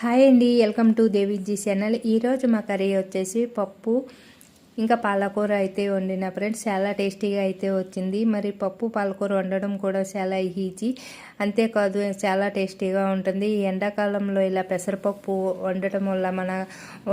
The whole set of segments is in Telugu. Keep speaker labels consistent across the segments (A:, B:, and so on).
A: హాయ్ అండి వెల్కమ్ టు దేవిజీ ఛానల్. ఈరోజు మా కర్రీ వచ్చేసి పప్పు ఇంకా పాలకూర అయితే వండిన ఫ్రెండ్స్. చాలా టేస్టీగా అయితే వచ్చింది. మరి పప్పు పాలకూర వండడం కూడా చాలా ఈజీ. అంతేకాదు చాలా టేస్టీగా ఉంటుంది. ఈ ఎండాకాలంలో ఇలా పెసరపప్పు వండటం వల్ల మన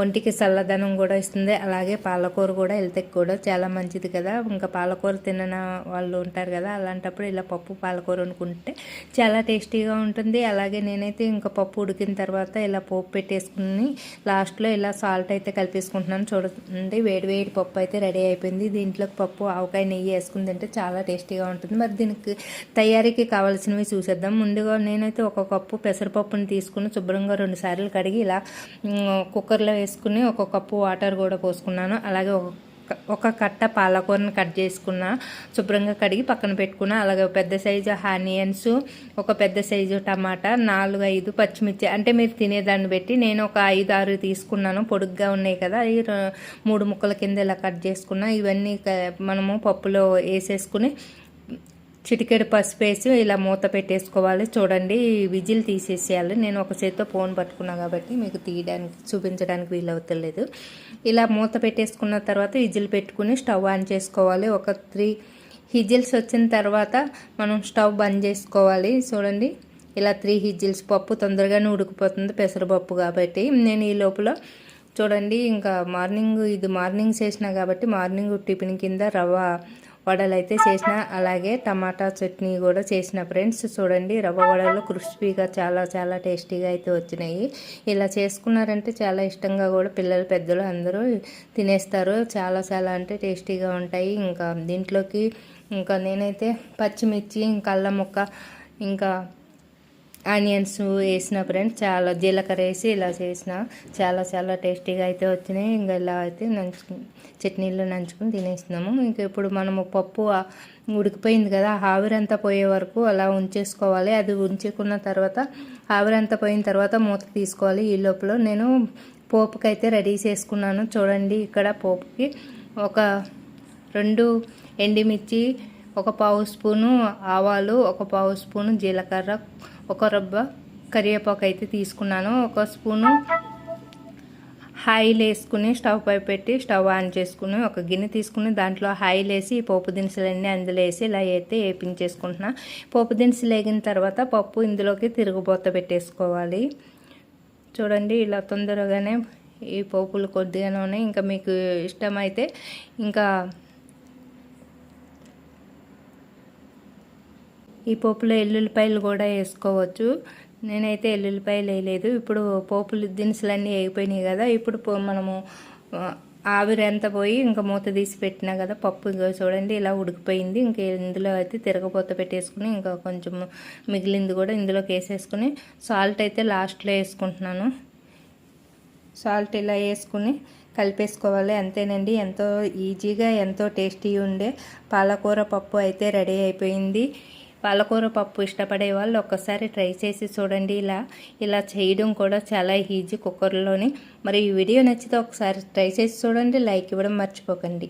A: ఒంటికి చల్లదనం కూడా ఇస్తుంది. అలాగే పాలకూర కూడా హెల్త్కి కూడా చాలా మంచిది కదా. ఇంకా పాలకూర తినన వాళ్ళు ఉంటారు కదా అలాంటప్పుడు ఇలా పప్పు పాలకూర వండుకుంటే చాలా టేస్టీగా ఉంటుంది. అలాగే నేనైతే ఇంకా పప్పు ఉడికిన తర్వాత ఇలా పోపు పెట్టేసుకుని లాస్ట్లో ఇలా సాల్ట్ అయితే కలిపేసుకుంటున్నాను. చూడండి వేడి వేడి పప్పు అయితే రెడీ అయిపోయింది. దీంట్లోకి పప్పు ఆవకాయ నెయ్యి వేసుకుని తింటే చాలా టేస్టీగా ఉంటుంది. మరి దీనికి తయారీకి కావాల్సినవి చూసేద్దాం ముందుగా నేనైతే ఒక కప్పు పెసరపప్పుని తీసుకుని శుభ్రంగా రెండు సార్లు కడిగి ఇలా కుక్కర్లో వేసుకుని ఒక కప్పు వాటర్ కూడా పోసుకున్నాను. అలాగే ఒక ఒక కట్ట పాలకూరని కట్ చేసుకున్న శుభ్రంగా కడిగి పక్కన పెట్టుకున్న. అలాగే పెద్ద సైజు ఆనియన్స్ ఒక పెద్ద సైజు టమాటా నాలుగు ఐదు పచ్చిమిర్చి. అంటే మీరు తినేదాన్ని బట్టి నేను ఒక ఐదు ఆరు తీసుకున్నాను. పొడుగ్గా ఉన్నాయి కదా అవి మూడు ముక్కల కింద ఇలా కట్ చేసుకున్నా. ఇవన్నీ మనము పప్పులో వేసేసుకుని చిటికెడు పసుపు వేసి ఇలా మూత పెట్టేసుకోవాలి. చూడండి విజిల్ తీసేసేయాలి. నేను ఒక చేతితో ఫోన్ పట్టుకున్నా కాబట్టి మీకు తీయడానికి చూపించడానికి వీలవుతలేదు ఇలా మూత పెట్టేసుకున్న తర్వాత విజిల్ పెట్టుకుని స్టవ్ ఆన్ చేసుకోవాలి. ఒక త్రీ హిజిల్స్ వచ్చిన తర్వాత మనం స్టవ్ బంద్ చేసుకోవాలి. చూడండి ఇలా త్రీ హిజిల్స్ పప్పు తొందరగానే ఉడికిపోతుంది పెసరపప్పు కాబట్టి. నేను ఈ లోపల చూడండి ఇంకా మార్నింగ్ ఇది మార్నింగ్ చేసిన కాబట్టి మార్నింగ్ టిఫిన్ కింద రవ్వ వడలు అయితే చేసిన అలాగే టమాటా చట్నీ కూడా చేసిన ఫ్రెండ్స్. చూడండి రవ్వ వడలు క్రిస్పీగా చాలా చాలా టేస్టీగా అయితే వచ్చినాయి. ఇలా చేసుకున్నారంటే చాలా ఇష్టంగా కూడా పిల్లలు పెద్దలు అందరూ తినేస్తారు. చాలా చాలా అంటే టేస్టీగా ఉంటాయి. ఇంకా దీంట్లోకి ఇంకా నేనైతే పచ్చిమిర్చి ఇంకా అల్లం ముక్క ఇంకా ఆనియన్స్ వేసిన ఫ్రెండ్స్ చాలా జీలకర్ర వేసి ఇలా చేసిన. చాలా చాలా టేస్టీగా అయితే వచ్చినాయి. ఇంకా ఇలా అయితే నంచు చట్నీలో నంచుకుని తినేసినాము ఇంకా ఇప్పుడు మనము పప్పు ఉడికిపోయింది కదా ఆవిరంతా పోయే వరకు అలా ఉంచేసుకోవాలి. అది ఉంచుకున్న తర్వాత ఆవిరంతా పోయిన తర్వాత మూత తీసుకోవాలి. ఈ లోపల నేను పోపుకి అయితే రెడీ చేసుకున్నాను. చూడండి ఇక్కడ పోపుకి ఒక రెండు ఎండిమిర్చి ఒక పావు స్పూను ఆవాలు ఒక పావు స్పూను జీలకర్ర ఒక రబ్బ కరివేపాకు అయితే తీసుకున్నాను. ఒక స్పూను ఆయిల్ వేసుకుని స్టవ్ పై పెట్టి స్టవ్ ఆన్ చేసుకుని ఒక గిన్నె తీసుకుని దాంట్లో ఆయిల్ వేసి పోపు దినుసులన్నీ అందులో వేసి ఇలా అయితే వేపించేసుకుంటున్నా. పోపు దినుసులు వేగిన తర్వాత పప్పు ఇందులోకి తిరుగుబోత పెట్టేసుకోవాలి. చూడండి ఇలా తొందరగానే ఈ పోపులు కొద్దిగానే ఉన్నాయి. ఇంకా మీకు ఇష్టమైతే ఇంకా ఈ పోపులో ఎల్లుల్లిపాయలు కూడా వేసుకోవచ్చు. నేనైతే ఎల్లుల్లిపాయలు వేయలేదు. ఇప్పుడు పోపులు దినుసులన్నీ వేగిపోయినాయి కదా. ఇప్పుడు మనము ఆవిరి ఎంత పోయి ఇంకా మూత తీసి పెట్టినా కదా పప్పు. చూడండి ఇలా ఉడికిపోయింది. ఇంకా ఇందులో అయితే తిరగపోత పెట్టేసుకుని ఇంకా కొంచెం మిగిలింది కూడా ఇందులోకి వేసేసుకుని సాల్ట్ అయితే లాస్ట్లో వేసుకుంటున్నాను. సాల్ట్ ఇలా వేసుకుని కలిపేసుకోవాలి. అంతేనండి ఎంతో ఈజీగా ఎంతో టేస్టీ ఉండే పాలకూర పప్పు అయితే రెడీ అయిపోయింది. పాలకూర పప్పు ఇష్టపడే వాళ్ళు ఒక్కసారి ట్రై చేసి చూడండి. ఇలా ఇలా చేయడం కూడా చాలా ఈజీ కుక్కర్లోని. మరి ఈ వీడియో నచ్చితే ఒకసారి ట్రై చేసి చూడండి. లైక్ ఇవ్వడం మర్చిపోకండి.